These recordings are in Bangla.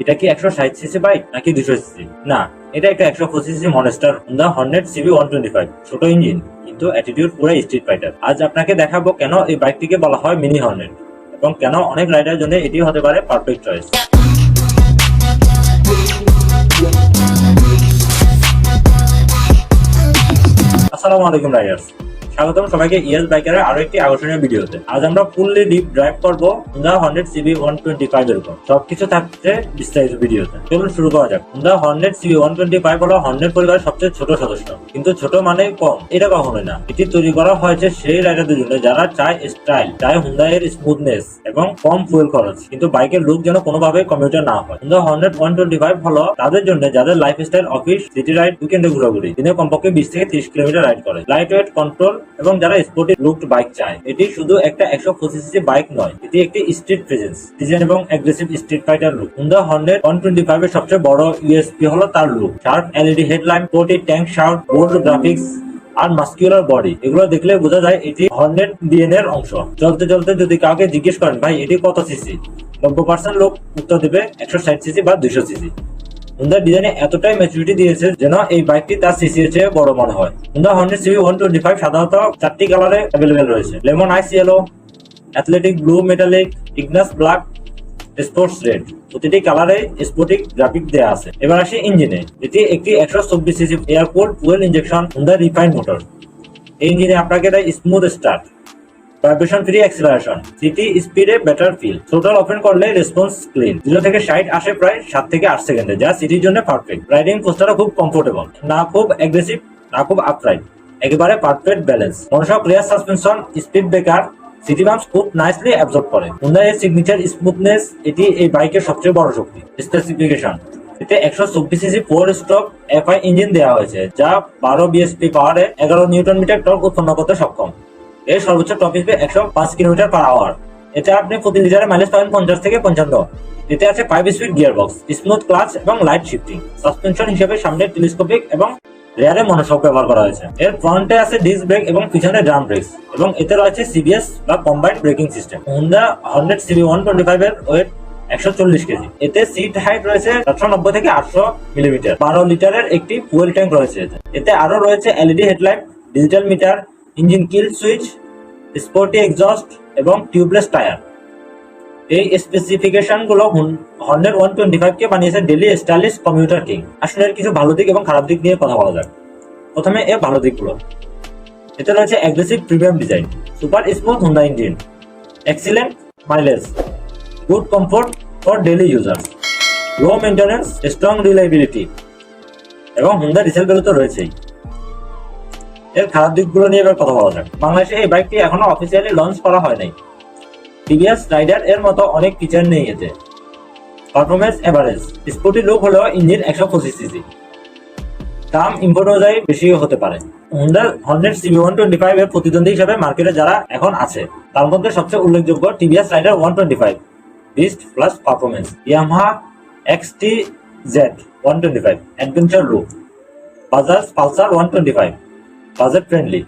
এটা কি একশো ষাট সিসি বাইক নাকি দুশো সিসি? না, এটা একটা একশো পঁচিশ CC monster Honda hundred CB one twenty five, ছোট ইঞ্জিন, কিন্তু অ্যাটিটিউড পুরো স্ট্রিট ফাইটার আজ আপনাকে দেখাবো কেন এই বাইকটিকে বলা হয় মিনি হর্নেট এবং কেন অনেক রাইডার জন্য এটি হতে পারে পারফেক্ট চয়েস আসসালামু আলাইকুম রাইডার্স স্বাগতম সবাইকে ইএস বাইকারের আরও একটি আকর্ষণীয় ভিডিওতে। আজ আমরা ফুললি ডিপ ড্রাইভ করব Honda hundred CB one twenty five এর উপর। সবকিছু থাকছে বিস্তারিত ভিডিওতে। চলুন শুরু করা যাক। Honda hundred CB one twenty five হলো হন্ড্রেড পরিবারের সবচেয়ে ছোট সদস্য। কিন্তু ছোট মানে কম। এটা কখনোই না। এটি তৈরি করা হয়েছে সেই রাইডারদের জন্য যারা চায় স্টাইল চায় হুন্ডা এর স্মুথনেস এবং কম ফুয়েল খরচ। কিন্তু বাইকের লুক যেন কোনোভাবে কমিউটার না হয়। Honda hundred one twenty five হলো তাদের জন্য যাদের life style office city ride উইকেন্ডে ঘোরাঘুরি, দিনে কমপক্ষে বিশ থেকে তিরিশ কিলোমিটার রাইড করে। লাইট ওয়েট কন্ট্রোল এবং যারা স্পোর্টি লুকড বাইক চায়, এটি শুধু একটা একশো পঁচিশ বাইক নয়, এটি একটি স্ট্রিট প্রেজেন্স ডিজাইন এবং aggressive street fighter look Honda hundred one twenty five এর সবচেয়ে বড় ইউএসপি হলো তার look sharp LED headlight sporty tank shirt bold graphics আর মাস্কিউলার বডি এগুলো দেখলে বোঝা যায় এটি হর্নেট ডিএনএ এর অংশ। চলতে চলতে যদি কাউকে জিজ্ঞেস করেন, ভাই, এটি কত সিসি নব্বই পার্সেন্ট লোক উত্তর দেবে একশো ষাট সিসি বা দুইশো সিসি হুন্ডা ডিজাইনে এতটাই ম্যাচুরিটি দিয়েছে যেন এই বাইকটি তার সিসি এর চেয়ে বড় মনে হয়। Honda hundred CB one twenty five সাধারণত চারটি কালারে অ্যাভেলেবেল রয়েছে। Lemon ice yellow athletic blue metallic igneous black sports red প্রতিটি কালারে স্পোর্টিক গ্রাফিক দেওয়া আছে। এবার আসি ইঞ্জিনে এটি একটি একশো চব্বিশ CC airport fuel injection Honda refine motor এই ইঞ্জিনে আপনাকে দেয় smooth start vibration free acceleration city স্পিডে বেটার ফিল টোটাল ওপেন করলে রেসপন্স ক্লিন জিরো থেকে ষাট আসে প্রায় সাত থেকে আট সেকেন্ডে, যা সিটির জন্য পারফেক্ট রাইডিং পোস্টারও খুব কমফোর্টেবল না খুব অ্যাগ্রেসিভ না খুব আপরাইট একেবারে perfect balance monoshock rear suspension speed breaker city bumps খুব নাইসলি অ্যাবজর্ব করে। হুন্ডা এর সিগনেচার স্মুথনেস এটি এই বাইকের সবচেয়ে বড় শক্তি। স্পেসিফিকেশন এতে একশো চব্বিশ CC four stroke FI engine দেওয়া হয়েছে, যা বারো বিএসপি পাওয়ারে এগারো নিউটন মিটার টর্ক উৎপন্ন করতে সক্ষম। এর সর্বোচ্চ টপ স্পিড একশো পাঁচ কিলোমিটার পার আওয়ার এতে আপনি প্রতি লিটারে মাইলেজ পাবেন পঞ্চাশ থেকে পঞ্চান্ন। এতে আছে five speed gear box smooth clutch এবং লাইট শিফটিং সাসপেনশন হিসেবে সামনে টেলিস্কোপিক এবং রেয়ারে মনোসক ব্যবহার করা হয়েছে। এর ফ্রন্টে আছে ডিস্ক ব্রেক এবং পিছনে ড্রাম ব্রেক এবং এতে রয়েছে সিবিএস বা combined braking system Honda hundred CB one twenty five এর ওয়েট একশো চল্লিশ কেজি। এতে সিট হাইট রয়েছে সাতশো নব্বই থেকে আটশো মিলিমিটার। বারো লিটারের একটি ফুয়েল ট্যাঙ্ক রয়েছে। এতে। আরও রয়েছে LED headlight digital meter engine kill switch, sporty exhaust এবং টিউবলেস টায়ার। এই স্পেসিফিকেশনগুলো হন্ড্রেড ওয়ান টোয়েন্টি ফাইভ কে বানিয়েছে ডেলি স্টাইলিশ কমিউটার কিং আসলে কিছু ভালো দিক এবং খারাপ দিক নিয়ে কথা বলা যাক। প্রথমে এর ভালো দিকগুলো। এতে রয়েছে aggressive premium design super smooth Honda engine excellent mileage good comfort for daily user low maintenance strong reliability এবং হুন্ডা রিসেল ভ্যালু তো রয়েছেই। এর খারাপ দিকগুলো নিয়ে এবার কথা বলা যাক। বাংলাদেশে এই বাইকটি এখনও অফিসিয়ালি লঞ্চ করা হয় নাই। টিভিএস রাইডার এর মতো অনেক ফিচার নেই এতে পারফরমেন্স এভারেজ স্পোর্টি লুক হলো ইঞ্জিন একশো পঁচিশ সিসি দাম ইম্পোর্ট অনুযায়ী বেশি হতে পারে। Honda hundred CB one twenty five এর প্রতিদ্বন্দ্বী হিসেবে মার্কেটে যারা এখন আছে, তার মধ্যে সবচেয়ে উল্লেখযোগ্য TVS Raider one twenty five beast plus performance Yamaha X T Z one twenty five adventure look Bajaj Pulsar one twenty five budget friendly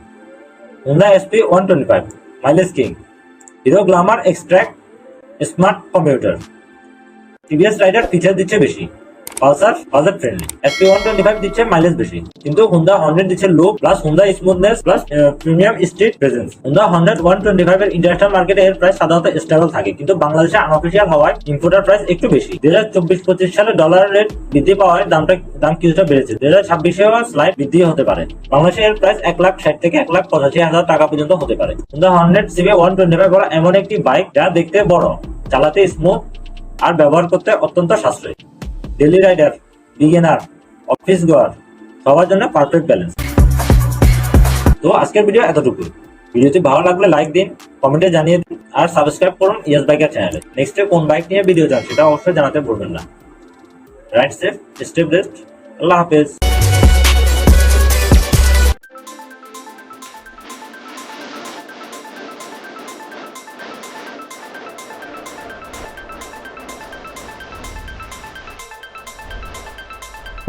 Honda SP one twenty five mileage king Hero Glamour extract smart computer TVS Raider feature দিচ্ছে বেশি। Pulsar budget friendly SP one twenty five দিচ্ছে মাইলেজ বেশি। কিন্তু হুন্ডা হান্ড্রেড দিচ্ছে low plus Honda smoothness plus premium street presence Honda hundred one twenty five এর ইন্টারন্যাশনাল মার্কেটে এর প্রাইস সাধারণত স্টেবল থাকে। কিন্তু বাংলাদেশে আনঅফিসিয়াল হওয়ায় ইম্পোর্টার প্রাইস একটু বেশি। দুই হাজার চব্বিশ পঁচিশ সালে ডলার রেট বৃদ্ধি পাওয়ায় দামটা, দাম কিছুটা বেড়েছে। দুই হাজার ছাব্বিশেও স্লাইড বৃদ্ধি হতে পারে। বাংলাদেশে এর প্রাইস এক লাখ ষাট থেকে এক লাখ পঁচাশি হাজার টাকা পর্যন্ত হতে পারে। Honda hundred CB one twenty five এমন একটি বাইক যা দেখতে বড়, চালাতে স্মুথ আর ব্যবহার করতে অত্যন্ত সাশ্রয়ী। ডেলি রাইডার বিগিনার অফিস গোয়ার সবার জন্য পারফেক্ট ব্যালেন্স তো আজকের ভিডিও এতটুকু। ভিডিওটি ভালো লাগলে লাইক দিন কমেন্টে জানিয়ে দিন, আর সাবস্ক্রাইব করুন ইয়েস বাইকের চ্যানেলে নেক্সটে কোন বাইক নিয়ে ভিডিও চান সেটা অবশ্যই জানাতে ভুলবেন না। রাইট সেফ স্টেপ রেস্ট আল্লাহ হাফেজ।